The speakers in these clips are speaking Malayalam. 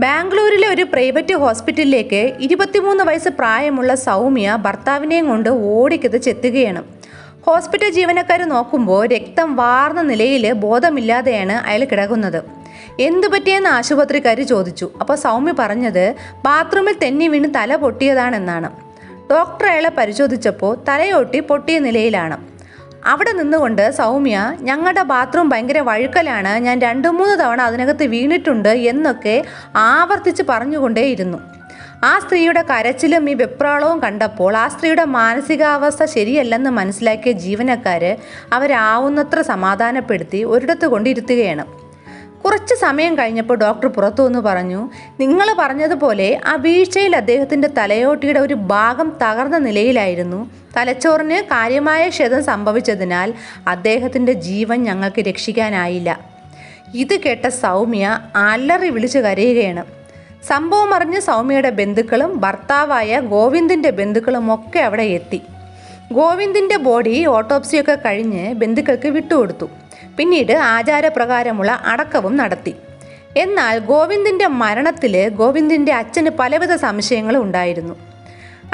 ബാംഗ്ലൂരിലെ ഒരു പ്രൈവറ്റ് ഹോസ്പിറ്റലിലേക്ക് ഇരുപത്തിമൂന്ന് വയസ്സ് പ്രായമുള്ള സൗമ്യ ഭർത്താവിനെയും കൊണ്ട് ഓടിക്കതച്ചെത്തുകയാണ് ഹോസ്പിറ്റൽ ജീവനക്കാർ നോക്കുമ്പോൾ രക്തം വാർന്ന നിലയിൽ ബോധമില്ലാതെയാണ് അയാൾ കിടക്കുന്നത്. എന്തു പറ്റിയെന്ന് ആശുപത്രിക്കാർ ചോദിച്ചു. അപ്പോൾ സൗമ്യ പറഞ്ഞത് ബാത്റൂമിൽ തെന്നി വീണ് തല പൊട്ടിയതാണെന്നാണ്. ഡോക്ടർ അയാളെ പരിശോധിച്ചപ്പോൾ തലയൊട്ടി പൊട്ടിയ നിലയിലാണ്. അവിടെ നിന്നുകൊണ്ട് സൗമ്യ ഞങ്ങളുടെ ബാത്റൂം ഭയങ്കര വഴുക്കലാണ്. ഞാൻ രണ്ട് മൂന്ന് തവണ അതിനകത്ത് വീണിട്ടുണ്ട് എന്നൊക്കെ ആവർത്തിച്ച് പറഞ്ഞുകൊണ്ടേയിരുന്നു. ആ സ്ത്രീയുടെ കരച്ചിലും ഈ വെപ്രാളവും കണ്ടപ്പോൾ ആ സ്ത്രീയുടെ മാനസികാവസ്ഥ ശരിയല്ലെന്ന് മനസ്സിലാക്കിയ ജീവനക്കാർ അവരാവുന്നത്ര സമാധാനപ്പെടുത്തി ഒരിടത്ത് കൊണ്ടിരുത്തുകയാണ്. കുറച്ച് സമയം കഴിഞ്ഞപ്പോൾ ഡോക്ടർ പുറത്തു വന്ന് പറഞ്ഞു നിങ്ങൾ പറഞ്ഞതുപോലെ ആ വീഴ്ചയിൽ അദ്ദേഹത്തിന്റെ തലയോട്ടിയുടെ ഒരു ഭാഗം തകർന്ന നിലയിലായിരുന്നു. തലച്ചോറിന് കാര്യമായ ക്ഷതം സംഭവിച്ചതിനാൽ അദ്ദേഹത്തിന്റെ ജീവൻ ഞങ്ങൾക്ക് രക്ഷിക്കാനായില്ല. ഇത് കേട്ട സൗമ്യ അലറി വിളിച്ചു കരയുകയാണ്. സംഭവം അറിഞ്ഞ് സൗമ്യയുടെ ബന്ധുക്കളും ഭർത്താവായ ഗോവിന്ദിന്റെ ബന്ധുക്കളും ഒക്കെ അവിടെ എത്തി. ഗോവിന്ദിന്റെ ബോഡി ഓട്ടോപ്സിയൊക്കെ കഴിഞ്ഞ് ബന്ധുക്കൾക്ക് വിട്ടുകൊടുത്തു. പിന്നീട് ആചാരപ്രകാരമുള്ള അടക്കവും നടത്തി. എന്നാൽ ഗോവിന്ദിന്റെ മരണത്തിൽ ഗോവിന്ദിന്റെ അച്ഛന് പലവിധ സംശയങ്ങളും ഉണ്ടായിരുന്നു.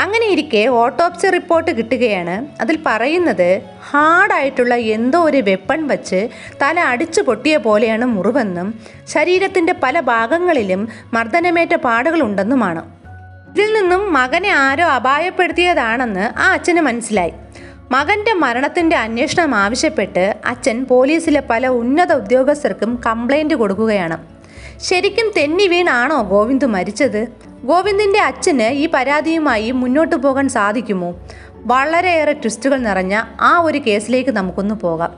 അങ്ങനെ ഇരിക്കെ ഓട്ടോപ്സി റിപ്പോർട്ട് കിട്ടുകയാണ്. അതിൽ പറയുന്നത് ഹാർഡായിട്ടുള്ള എന്തോ ഒരു വെപ്പൺ വച്ച് തല അടിച്ചു പൊട്ടിയ പോലെയാണ് മുറിവെന്നും ശരീരത്തിന്റെ പല ഭാഗങ്ങളിലും മർദ്ദനമേറ്റ പാടുകളുണ്ടെന്നുമാണ്. ഇതിൽ നിന്നും മകനെ ആരോ അപായപ്പെടുത്തിയതാണെന്ന് ആ അച്ഛന് മനസ്സിലായി. മകന്റെ മരണത്തിന്റെ അന്വേഷണം ആവശ്യപ്പെട്ട് അച്ഛൻ പോലീസിലെ പല ഉന്നത ഉദ്യോഗസ്ഥർക്കും കംപ്ലൈന്റ് കൊടുക്കുകയാണ്. ശരിക്കും തെന്നി വീണാണോ ഗോവിന്ദ് മരിച്ചത്? ഗോവിന്ദിന്റെ അച്ഛന് ഈ പരാതിയുമായി മുന്നോട്ടു പോകാൻ സാധിക്കുമോ? വളരെയേറെ ട്വിസ്റ്റുകൾ നിറഞ്ഞ ആ ഒരു കേസിലേക്ക് നമുക്കൊന്ന് പോകാം.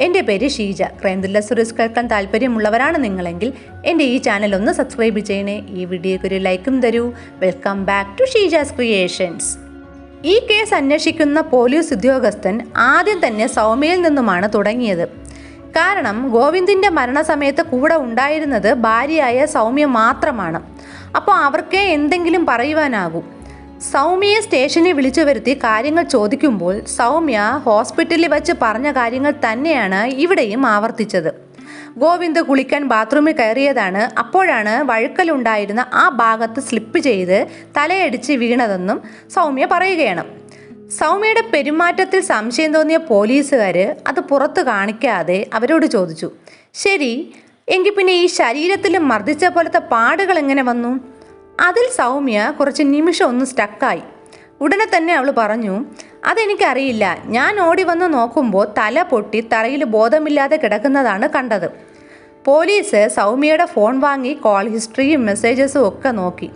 എന്റെ പേര് ഷീജ. ക്രൈം സുരേഷ് കേൾക്കാൻ താല്പര്യമുള്ളവരാണ് നിങ്ങളെങ്കിൽ എന്റെ ഈ ചാനൽ ഒന്ന് സബ്സ്ക്രൈബ് ചെയ്യണേ. ഈ വീഡിയോയ്ക്ക് ഒരു ലൈക്കും തരൂ. Welcome back to Sheeja's creations ഈ കേസ് അന്വേഷിക്കുന്ന പോലീസ് ഉദ്യോഗസ്ഥൻ ആദ്യം തന്നെ സൗമ്യയിൽ നിന്നുമാണ് തുടങ്ങിയത്. കാരണം ഗോവിന്ദിന്റെ മരണസമയത്ത് കൂടെ ഉണ്ടായിരുന്നത് ഭാര്യയായ സൗമ്യ മാത്രമാണ്. അപ്പോൾ അവർക്കേ എന്തെങ്കിലും പറയുവാനാകൂ. സൗമ്യയെ സ്റ്റേഷനിൽ വിളിച്ചു വരുത്തി കാര്യങ്ങൾ ചോദിക്കുമ്പോൾ സൗമ്യ ഹോസ്പിറ്റലിൽ വച്ച് പറഞ്ഞ കാര്യങ്ങൾ തന്നെയാണ് ഇവിടെയും ആവർത്തിച്ചത്. ഗോവിന്ദ് കുളിക്കാൻ ബാത്റൂമിൽ കയറിയതാണ്. അപ്പോഴാണ് വഴുക്കലുണ്ടായിരുന്ന ആ ഭാഗത്ത് സ്ലിപ്പ് ചെയ്ത് തലയടിച്ച് വീണതെന്നും സൗമ്യ പറയുകയാണ്. സൗമ്യയുടെ പെരുമാറ്റത്തിൽ സംശയം തോന്നിയ പോലീസുകാർ അത് പുറത്ത് കാണിക്കാതെ അവരോട് ചോദിച്ചു. ശരി എങ്കിൽ പിന്നെ ഈ ശരീരത്തിൽ മർദ്ദിച്ച പോലത്തെ പാടുകൾ എങ്ങനെ വന്നു? അതിൽ സൗമ്യ കുറച്ച് നിമിഷം ഒന്ന് സ്റ്റക്കായി ഉടനെ തന്നെ അവൾ പറഞ്ഞു അതെനിക്കറിയില്ല. ഞാൻ ഓടി വന്ന് നോക്കുമ്പോൾ തല പൊട്ടി തറയിൽ ബോധമില്ലാതെ കിടക്കുന്നതാണ് കണ്ടത്. പോലീസ് സൗമ്യയുടെ ഫോൺ വാങ്ങി കോൾ ഹിസ്റ്ററിയും മെസ്സേജസും ഒക്കെ നോക്കി.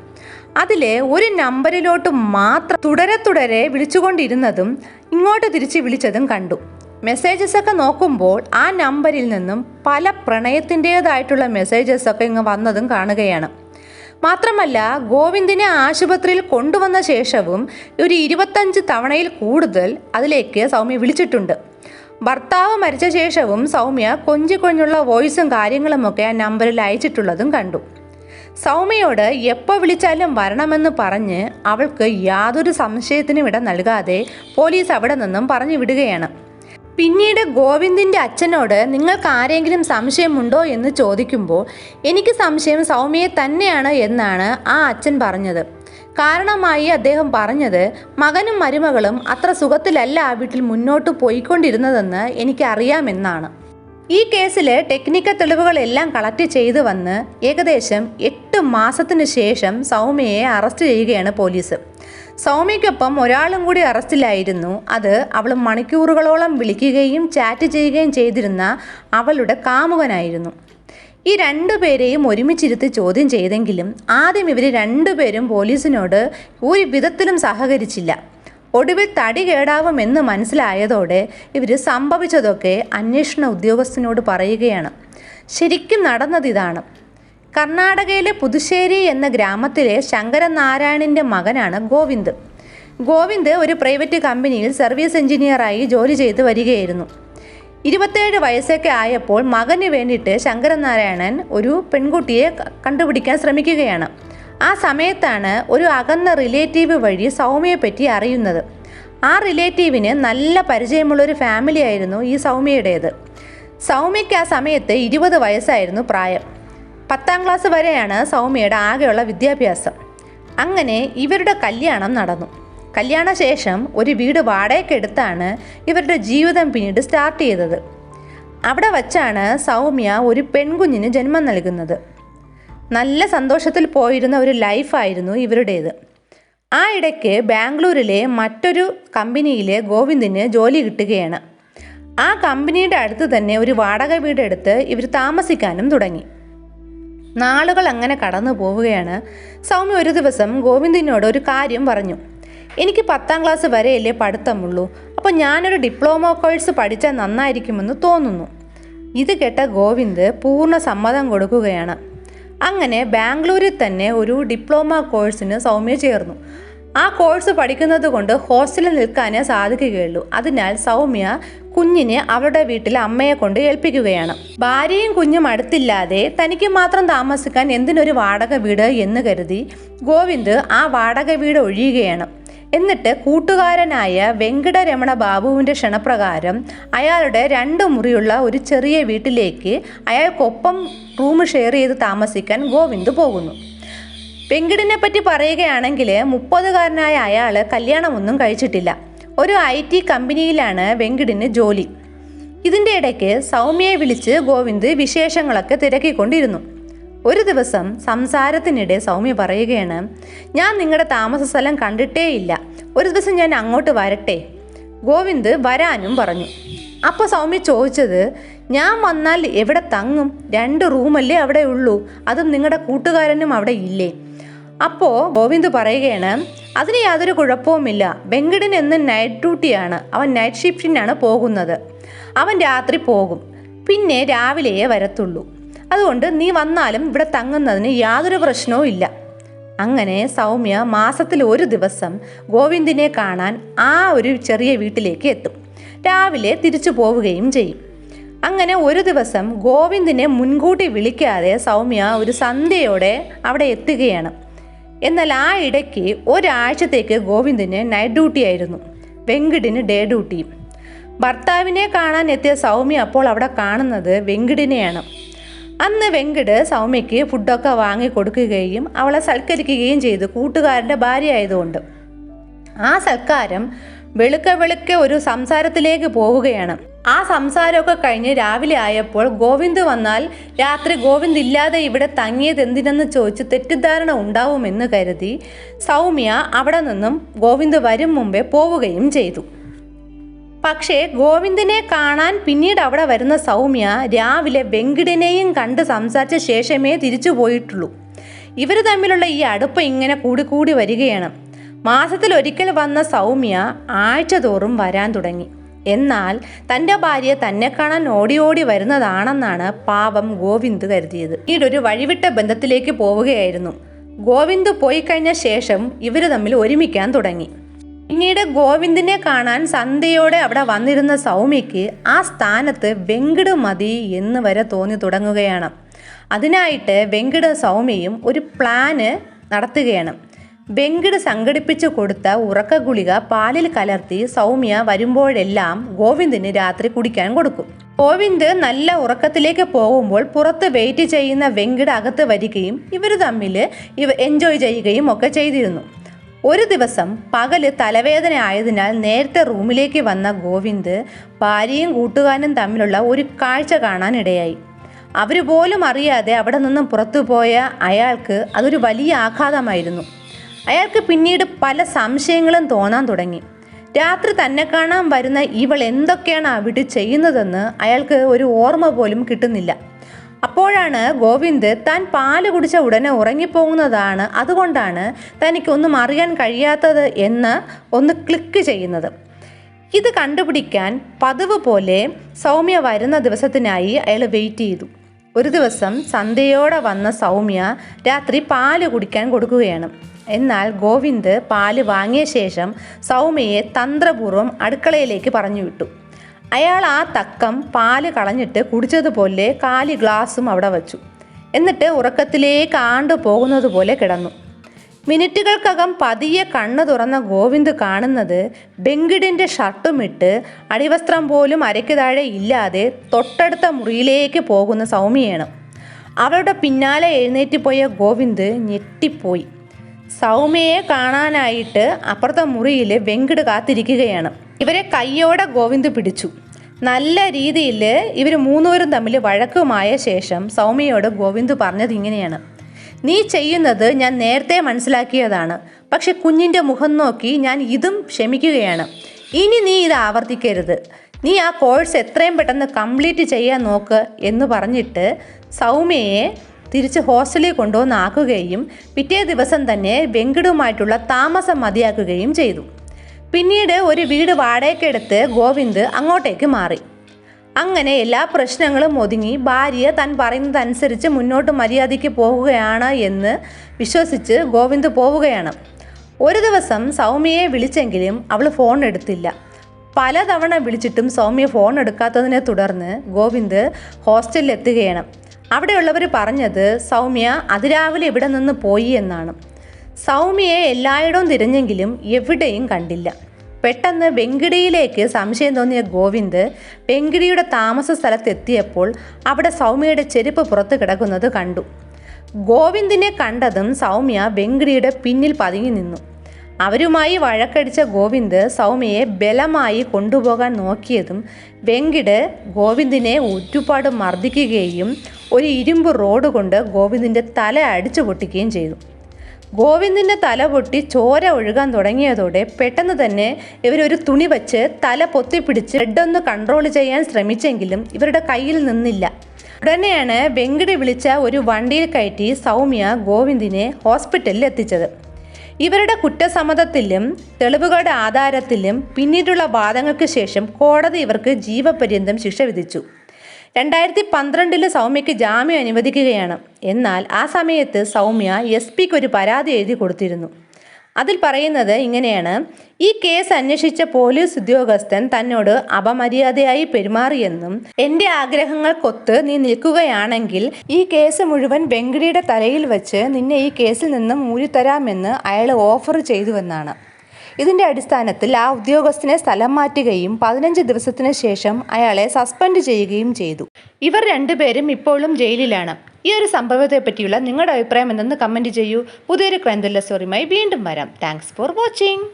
അതിലെ ഒരു നമ്പറിലോട്ട് മാത്രം തുടരെ തുടരെ വിളിച്ചുകൊണ്ടിരുന്നതും ഇങ്ങോട്ട് തിരിച്ച് വിളിച്ചതും കണ്ടു. മെസ്സേജസ് ഒക്കെ നോക്കുമ്പോൾ ആ നമ്പറിൽ നിന്നും പല പ്രണയത്തിന്റേതായിട്ടുള്ള മെസ്സേജസ് ഒക്കെ ഇങ്ങ് വന്നതും കാണുകയാണ്. മാത്രമല്ല ഗോവിന്ദിനെ ആശുപത്രിയിൽ കൊണ്ടുവന്ന ശേഷവും ഒരു ഇരുപത്തഞ്ച് തവണയിൽ കൂടുതൽ അതിലേക്ക് സൗമ്യ വിളിച്ചിട്ടുണ്ട്. ഭർത്താവ് മരിച്ച ശേഷവും സൗമ്യ കൊഞ്ചു കൊഞ്ഞുള്ള വോയിസും കാര്യങ്ങളുമൊക്കെ ആ നമ്പറിൽ അയച്ചിട്ടുള്ളതും കണ്ടു. സൗമ്യയോട് എപ്പോൾ വിളിച്ചാലും വരണമെന്ന് പറഞ്ഞ് അവൾക്ക് യാതൊരു സംശയത്തിനും ഇട നൽകാതെ പോലീസ് അവിടെ നിന്നും പറഞ്ഞു വിടുകയാണ്. പിന്നീട് ഗോവിന്ദിന്റെ അച്ഛനോട് നിങ്ങൾക്ക് ആരെങ്കിലും സംശയമുണ്ടോ എന്ന് ചോദിക്കുമ്പോൾ എനിക്ക് സംശയം സൗമ്യയെ തന്നെയാണ് എന്നാണ് ആ അച്ഛൻ പറഞ്ഞത്. കാരണമായി അദ്ദേഹം പറഞ്ഞത് മകനും മരുമകളും അത്ര സുഖത്തിലല്ല ആ വീട്ടിൽ മുന്നോട്ട് പോയിക്കൊണ്ടിരുന്നതെന്ന് എനിക്കറിയാമെന്നാണ് ഈ കേസിൽ ടെക്നിക്കൽ തെളിവുകളെല്ലാം കളക്ട് ചെയ്തു വന്ന് ഏകദേശം എട്ട് മാസത്തിനു ശേഷം സൗമ്യയെ അറസ്റ്റ് ചെയ്യുകയാണ് പോലീസ്. സൗമ്യയ്ക്കൊപ്പം ഒരാളും കൂടി അറസ്റ്റിലായിരുന്നു. അത് അവൾ മണിക്കൂറുകളോളം വിളിക്കുകയും ചാറ്റ് ചെയ്യുകയും ചെയ്തിരുന്ന അവളുടെ കാമുകനായിരുന്നു. ഈ രണ്ടുപേരെയും ഒരുമിച്ചിരുത്തി ചോദ്യം ചെയ്തെങ്കിലും ആദ്യം ഇവർ രണ്ടുപേരും പോലീസിനോട് ഒരു വിധത്തിലും സഹകരിച്ചില്ല. ഒടുവിൽ തടി കേടാവുമെന്ന് മനസ്സിലായതോടെ ഇവർ സംഭവിച്ചതൊക്കെ അന്വേഷണ ഉദ്യോഗസ്ഥനോട് പറയുകയാണ്. ശരിക്കും നടന്നതിതാണ് കർണാടകയിലെ പുതുശ്ശേരി എന്ന ഗ്രാമത്തിലെ ശങ്കരനാരായണിന്റെ മകനാണ് ഗോവിന്ദ്. ഗോവിന്ദ് ഒരു പ്രൈവറ്റ് കമ്പനിയിൽ സർവീസ് എഞ്ചിനീയറായി ജോലി ചെയ്ത് വരികയായിരുന്നു. ഇരുപത്തേഴ് വയസ്സൊക്കെ ആയപ്പോൾ മകന് വേണ്ടിയിട്ട് ശങ്കരനാരായണൻ ഒരു പെൺകുട്ടിയെ കണ്ടുപിടിക്കാൻ ശ്രമിക്കുകയാണ്. ആ സമയത്താണ് ഒരു അകന്ന റിലേറ്റീവ് വഴി സൗമ്യയെ പറ്റി അറിയുന്നത്. ആ റിലേറ്റീവിന് നല്ല പരിചയമുള്ളൊരു ഫാമിലി ആയിരുന്നു ഈ സൗമ്യയുടേത്. സൗമ്യയ്ക്ക് ആ സമയത്ത് ഇരുപത് വയസ്സായിരുന്നു പ്രായം. പത്താം ക്ലാസ് വരെയാണ് സൗമ്യയുടെ ആകെയുള്ള വിദ്യാഭ്യാസം. അങ്ങനെ ഇവരുടെ കല്യാണം നടന്നു. കല്യാണശേഷം ഒരു വീട് വാടകയ്ക്കെടുത്താണ് ഇവരുടെ ജീവിതം പിന്നീട് സ്റ്റാർട്ട് ചെയ്തത്. അവിടെ വച്ചാണ് സൗമ്യ ഒരു പെൺകുഞ്ഞിന് ജന്മം നൽകുന്നത്. നല്ല സന്തോഷത്തിൽ പോയിരുന്ന ഒരു ലൈഫായിരുന്നു ഇവരുടേത്. ആ ഇടയ്ക്ക് ബാംഗ്ലൂരിലെ മറ്റൊരു കമ്പനിയിലെ ഗോവിന്ദിന് ജോലി കിട്ടുകയാണ്. ആ കമ്പനിയുടെ അടുത്ത് തന്നെ ഒരു വാടക വീടെടുത്ത് ഇവർ താമസിക്കാനും തുടങ്ങി. നാളുകൾ അങ്ങനെ കടന്നു പോവുകയാണ്. സൗമ്യ ഒരു ദിവസം ഗോവിന്ദിനോട് ഒരു കാര്യം പറഞ്ഞു. എനിക്ക് പത്താം ക്ലാസ് വരെയല്ലേ പഠിത്തമുള്ളൂ. അപ്പോൾ ഞാനൊരു ഡിപ്ലോമ കോഴ്സ് പഠിച്ചാൽ നന്നായിരിക്കുമെന്ന് തോന്നുന്നു. ഇത് കേട്ട ഗോവിന്ദ് പൂർണ സമ്മതം കൊടുക്കുകയാണ്. അങ്ങനെ ബാംഗ്ലൂരിൽ തന്നെ ഒരു ഡിപ്ലോമ കോഴ്സിന് സൗമ്യ ചേർന്നു. ആ കോഴ്സ് പഠിക്കുന്നത് കൊണ്ട് ഹോസ്റ്റലിൽ നിൽക്കാനേ സാധിക്കുകയുള്ളൂ. അതിനാൽ സൗമ്യ കുഞ്ഞിനെ അവരുടെ വീട്ടിൽ അമ്മയെ കൊണ്ട് ഏൽപ്പിക്കുകയാണ്. ഭാര്യയും കുഞ്ഞും അടുത്തില്ലാതെ തനിക്ക് മാത്രം താമസിക്കാൻ എന്തിനൊരു വാടക വീട് എന്ന് കരുതി ഗോവിന്ദ് ആ വാടക വീട് ഒഴിയുകയാണ്. എന്നിട്ട് കൂട്ടുകാരനായ വെങ്കടരമണ ബാബുവിന്റെ ക്ഷണപ്രകാരം അയാളുടെ രണ്ട് മുറിയുള്ള ഒരു ചെറിയ വീട്ടിലേക്ക് അയാൾക്കൊപ്പം റൂം ഷെയർ ചെയ്ത് താമസിക്കാൻ ഗോവിന്ദ് പോകുന്നു. വെങ്കിടിനെ പറ്റി പറയുകയാണെങ്കിൽ മുപ്പതുകാരനായ അയാൾ കല്യാണമൊന്നും കഴിച്ചിട്ടില്ല. ഒരു ഐ ടി കമ്പനിയിലാണ് വെങ്കിടിന് ജോലി. ഇതിന്റെ ഇടയ്ക്ക് സൗമ്യയെ വിളിച്ച് ഗോവിന്ദ് വിശേഷങ്ങളൊക്കെ തിരക്കിക്കൊണ്ടിരുന്നു. ഒരു ദിവസം സംസാരത്തിനിടെ സൗമ്യ പറയുകയാണ് ഞാൻ നിങ്ങളുടെ താമസ സ്ഥലം കണ്ടിട്ടേ ഇല്ല ഒരു ദിവസം ഞാൻ അങ്ങോട്ട് വരട്ടെ. ഗോവിന്ദ് വരാനും പറഞ്ഞു. അപ്പോൾ സൗമ്യ ചോദിച്ചത് ഞാൻ വന്നാൽ എവിടെ തങ്ങും? രണ്ട് റൂമല്ലേ അവിടെ ഉള്ളൂ അതും നിങ്ങളുടെ കൂട്ടുകാരനും അവിടെ ഇല്ലേ? അപ്പോൾ ഗോവിന്ദ് പറയുകയാണ് അതിന് യാതൊരു കുഴപ്പവുമില്ല. വെങ്കടൻ എന്ന് നൈറ്റ് ഡ്യൂട്ടിയാണ് അവൻ നൈറ്റ് ഷിഫ്റ്റിനാണ് പോകുന്നത്. അവൻ രാത്രി പോകും. പിന്നെ രാവിലെയേ വരത്തുള്ളൂ. അതുകൊണ്ട് നീ വന്നാലും ഇവിടെ തങ്ങുന്നതിന് യാതൊരു പ്രശ്നവും ഇല്ല. അങ്ങനെ സൗമ്യ മാസത്തിൽ ഒരു ദിവസം ഗോവിന്ദിനെ കാണാൻ ആ ഒരു ചെറിയ വീട്ടിലേക്ക് എത്തും. രാവിലെ തിരിച്ചു പോവുകയും ചെയ്യും. അങ്ങനെ ഒരു ദിവസം ഗോവിന്ദിനെ മുൻകൂട്ടി വിളിക്കാതെ സൗമ്യ ഒരു സന്ധ്യയോടെ അവിടെ എത്തുകയാണ്. എന്നാൽ ആ ഇടയ്ക്ക് ഒരാഴ്ചത്തേക്ക് ഗോവിന്ദിന് നൈറ്റ് ഡ്യൂട്ടി ആയിരുന്നു. വെങ്കിടിന് ഡേ ഡ്യൂട്ടിയും ഭർത്താവിനെ കാണാൻ എത്തിയ സൗമ്യ അപ്പോൾ അവിടെ കാണുന്നത് വെങ്കിടിനെയാണ്. അന്ന് വെങ്കിട് സൗമ്യയ്ക്ക് ഫുഡൊക്കെ വാങ്ങി കൊടുക്കുകയും അവളെ സൽക്കരിക്കുകയും ചെയ്തു കൂട്ടുകാരന്റെ ഭാര്യ ആയതുകൊണ്ട്. ആ സൽക്കാരം വെളുക്ക വെളുക്ക ഒരു സംസാരത്തിലേക്ക് പോവുകയാണ്. ആ സംസാരമൊക്കെ കഴിഞ്ഞ് രാവിലെ ആയപ്പോൾ ഗോവിന്ദ് വന്നാൽ രാത്രി ഗോവിന്ദ് ഇല്ലാതെ ഇവിടെ തങ്ങിയത് എന്തിനെന്ന് ചോദിച്ച് തെറ്റിദ്ധാരണ ഉണ്ടാവുമെന്ന് കരുതി സൗമ്യ അവിടെ നിന്നും ഗോവിന്ദ് വരും മുമ്പേ പോവുകയും ചെയ്തു. പക്ഷേ ഗോവിന്ദിനെ കാണാൻ പിന്നീട് അവിടെ വരുന്ന സൗമ്യ രാവിലെ വെങ്കിടിനെയും കണ്ട് സംസാരിച്ച ശേഷമേ തിരിച്ചു പോയിട്ടുള്ളൂ. ഇവർ തമ്മിലുള്ള ഈ അടുപ്പം ഇങ്ങനെ കൂടിക്കൂടി വരികയാണ്. മാസത്തിൽ ഒരിക്കൽ വന്ന സൗമ്യ ആഴ്ച തോറും വരാൻ തുടങ്ങി. എന്നാൽ തന്റെ ഭാര്യ തന്നെ കാണാൻ ഓടി ഓടി വരുന്നതാണെന്നാണ് പാവം ഗോവിന്ദ് കരുതിയത്. ഒരു വഴിവിട്ട ബന്ധത്തിലേക്ക് പോവുകയായിരുന്നു. ഗോവിന്ദ് പോയി കഴിഞ്ഞ ശേഷം ഇവർ തമ്മിൽ ഒരുമിക്കാൻ തുടങ്ങി. പിന്നീട് ഗോവിന്ദിനെ കാണാൻ സന്ധ്യയോടെ അവിടെ വന്നിരുന്ന സൗമ്യയ്ക്ക് ആ സ്ഥാനത്ത് വെങ്കിട് മതി എന്ന് വരെ തോന്നി തുടങ്ങുകയാണ്. അതിനായിട്ട് വെങ്കിട് സൗമ്യയും ഒരു പ്ലാന് നടത്തുകയാണ്. വെങ്കിട് സംഘടിപ്പിച്ചു കൊടുത്ത ഉറക്ക ഗുളിക പാലിൽ കലർത്തി സൗമ്യ വരുമ്പോഴെല്ലാം ഗോവിന്ദിന് രാത്രി കുടിക്കാൻ കൊടുക്കും. ഗോവിന്ദ് നല്ല ഉറക്കത്തിലേക്ക് പോകുമ്പോൾ പുറത്ത് വെയിറ്റ് ചെയ്യുന്ന വെങ്കിട് അകത്ത് വരികയും ഇവർ തമ്മിൽ ഇവ എൻജോയ് ചെയ്യുകയും ഒക്കെ ചെയ്തിരുന്നു. ഒരു ദിവസം പകൽ തലവേദന ആയതിനാൽ നേരത്തെ റൂമിലേക്ക് വന്ന ഗോവിന്ദ് ഭാര്യയും കൂട്ടുകാരനും തമ്മിലുള്ള ഒരു കാഴ്ച കാണാനിടയായി. അവർ പോലും അറിയാതെ അവിടെ നിന്നും പുറത്തുപോയ അയാൾക്ക് അതൊരു വലിയ ആഘാതമായിരുന്നു. അയാൾക്ക് പിന്നീട് പല സംശയങ്ങളും തോന്നാൻ തുടങ്ങി. രാത്രി തന്നെ കാണാൻ വരുന്ന ഇവൾ എന്തൊക്കെയാണ് അവിടെ ചെയ്യുന്നതെന്ന് അയാൾക്ക് ഒരു ഓർമ്മ പോലും കിട്ടുന്നില്ല. അപ്പോഴാണ് ഗോവിന്ദ് താൻ പാൽ കുടിച്ച ഉടനെ ഉറങ്ങിപ്പോകുന്നതാണ് അതുകൊണ്ടാണ് തനിക്കൊന്നും അറിയാൻ കഴിയാത്തത് എന്ന് ഒന്ന് ക്ലിക്ക് ചെയ്യുന്നത്. ഇത് കണ്ടുപിടിക്കാൻ പതിവ് പോലെ സൗമ്യ വരുന്ന ദിവസത്തിനായി അയാൾ വെയിറ്റ് ചെയ്തു. ഒരു ദിവസം സന്ധ്യയോടെ വന്ന സൗമ്യ രാത്രി പാൽ കുടിക്കാൻ കൊടുക്കുകയാണ്. എന്നാൽ ഗോവിന്ദ് പാൽ വാങ്ങിയ ശേഷം സൗമ്യയെ തന്ത്രപൂർവം അടുക്കളയിലേക്ക് പറഞ്ഞു വിട്ടു അയാൾ ആ തക്കം പാൽ കളഞ്ഞിട്ട് കുടിച്ചതുപോലെ കാലി ഗ്ലാസും അവിടെ വച്ചു. എന്നിട്ട് ഉറക്കത്തിലേക്ക് ആണ്ടു പോകുന്നത് പോലെ കിടന്നു. മിനിറ്റുകൾക്കകം പതിയെ കണ്ണു തുറന്ന ഗോവിന്ദ് കാണുന്നത് ബെങ്കിടിന്റെ ഷർട്ടുമിട്ട് അടിവസ്ത്രം പോലും അരയ്ക്ക് താഴെ ഇല്ലാതെ തൊട്ടടുത്ത മുറിയിലേക്ക് പോകുന്ന സൗമ്യയാണ്. അവളുടെ പിന്നാലെ എഴുന്നേറ്റ് പോയ ഗോവിന്ദ് ഞെട്ടിപ്പോയി. സൗമ്യയെ കാണാനായിട്ട് അപ്പുറത്തെ മുറിയിൽ വെങ്കിട് കാത്തിരിക്കുകയാണ്. ഇവരെ കയ്യോടെ ഗോവിന്ദ് പിടിച്ചു. നല്ല രീതിയിൽ ഇവർ മൂന്നുപേരും തമ്മിൽ വഴക്കുമായ ശേഷം സൗമ്യയോട് ഗോവിന്ദ് പറഞ്ഞത് ഇങ്ങനെയാണ്. നീ ചെയ്യുന്നത് ഞാൻ നേരത്തെ മനസ്സിലാക്കിയതാണ്. പക്ഷെ കുഞ്ഞിന്റെ മുഖം നോക്കി ഞാൻ ഇതും ക്ഷമിക്കുകയാണ്. ഇനി നീ ഇത് ആവർത്തിക്കരുത്. നീ ആ കോഴ്സ് എത്രയും പെട്ടെന്ന് കംപ്ലീറ്റ് ചെയ്യാൻ നോക്ക് എന്ന് പറഞ്ഞിട്ട് സൗമ്യയെ തിരിച്ച് ഹോസ്റ്റലിൽ കൊണ്ടുവന്നാക്കുകയും പിറ്റേ ദിവസം തന്നെ വെങ്കിടുമായിട്ടുള്ള താമസം മതിയാക്കുകയും ചെയ്തു. പിന്നീട് ഒരു വീട് വാടകയ്ക്കെടുത്ത് ഗോവിന്ദ് അങ്ങോട്ടേക്ക് മാറി. അങ്ങനെ എല്ലാ പ്രശ്നങ്ങളും ഒതുങ്ങി ഭാര്യ താൻ പറയുന്നതനുസരിച്ച് മുന്നോട്ട് മര്യാദയ്ക്ക് പോകുകയാണ് എന്ന് വിശ്വസിച്ച് ഗോവിന്ദ് പോവുകയാണ്. ഒരു ദിവസം സൗമ്യയെ വിളിച്ചെങ്കിലും അവൾ ഫോൺ എടുത്തില്ല. പലതവണ വിളിച്ചിട്ടും സൗമ്യ ഫോൺ എടുക്കാത്തതിനെ തുടർന്ന് ഗോവിന്ദ് ഹോസ്റ്റലിൽ എത്തുകയാണ് അവിടെയുള്ളവർ പറഞ്ഞത് സൗമ്യ അതിരാവിലെ ഇവിടെ നിന്ന് പോയി എന്നാണ്. സൗമ്യയെ എല്ലായിടവും തിരഞ്ഞെങ്കിലും എവിടെയും കണ്ടില്ല. പെട്ടെന്ന് വെങ്കിടിയിലേക്ക് സംശയം തോന്നിയ ഗോവിന്ദ് വെങ്കിടിയുടെ താമസ സ്ഥലത്തെത്തിയപ്പോൾ അവിടെ സൗമ്യയുടെ ചെരുപ്പ് പുറത്ത് കിടക്കുന്നത് കണ്ടു. ഗോവിന്ദിനെ കണ്ടതും സൗമ്യ വെങ്കിടിയുടെ പിന്നിൽ പതുങ്ങി നിന്നു. അവരുമായി വഴക്കടിച്ച ഗോവിന്ദ് സൗമ്യയെ ബലമായി കൊണ്ടുപോകാൻ നോക്കിയതും വെങ്കിട് ഗോവിന്ദിനെ ഒരുപാട് മർദ്ദിക്കുകയും ഒരു ഇരുമ്പ് റോഡ് കൊണ്ട് ഗോവിന്ദിന്റെ തല അടിച്ചു പൊട്ടിക്കുകയും ചെയ്തു. ഗോവിന്ദിന്റെ തല പൊട്ടി ചോര ഒഴുകാൻ തുടങ്ങിയതോടെ പെട്ടെന്ന് തന്നെ ഇവരൊരു തുണി വച്ച് തല പൊത്തിപ്പിടിച്ച് ബ്ലഡൊന്ന് കൺട്രോൾ ചെയ്യാൻ ശ്രമിച്ചെങ്കിലും ഇവരുടെ കയ്യിൽ നിന്നില്ല. ഉടനെയാണ് വെങ്കിടി വിളിച്ച ഒരു വണ്ടിയിൽ കയറ്റി സൗമ്യ ഗോവിന്ദിനെ ഹോസ്പിറ്റലിൽ എത്തിച്ചത്. ഇവരുടെ കുറ്റസമ്മതത്തിലും തെളിവുകളുടെ ആധാരത്തിലും പിന്നീടുള്ള വാദങ്ങൾക്ക് ശേഷം കോടതി ഇവർക്ക് ജീവപര്യന്തം ശിക്ഷ വിധിച്ചു. രണ്ടായിരത്തി പന്ത്രണ്ടിൽ സൗമ്യയ്ക്ക് ജാമ്യം അനുവദിക്കുകയാണ്. എന്നാൽ ആ സമയത്ത് സൗമ്യ എസ് പിക്ക് ഒരു പരാതി എഴുതി കൊടുത്തിരുന്നു. അതിൽ പറയുന്നത് ഇങ്ങനെയാണ്. ഈ കേസ് അന്വേഷിച്ച പോലീസ് ഉദ്യോഗസ്ഥൻ തന്നോട് അപമര്യാദയായി പെരുമാറിയെന്നും എന്റെ ആഗ്രഹങ്ങൾക്കൊത്ത് നീ നിൽക്കുകയാണെങ്കിൽ ഈ കേസ് മുഴുവൻ വെങ്കിടിയുടെ തലയിൽ വെച്ച് നിന്നെ ഈ കേസിൽ നിന്നും ഊരിത്തരാമെന്ന് അയാൾ ഓഫർ ചെയ്തുവെന്നാണ്. ഇതിന്റെ അടിസ്ഥാനത്തിൽ ആ ഉദ്യോഗസ്ഥനെ സ്ഥലം മാറ്റുകയും പതിനഞ്ച് ദിവസത്തിന് ശേഷം അയാളെ സസ്പെൻഡ് ചെയ്യുകയും ചെയ്തു. ഇവർ രണ്ടുപേരും ഇപ്പോഴും ജയിലിലാണ്. ഈ ഒരു സംഭവത്തെ പറ്റിയുള്ള നിങ്ങളുടെ അഭിപ്രായം എന്തെന്ന് കമന്റ് ചെയ്യൂ. പുതിയൊരു ക്രൈം സ്റ്റോറിയുമായി വീണ്ടും വരാം. Thanks for watching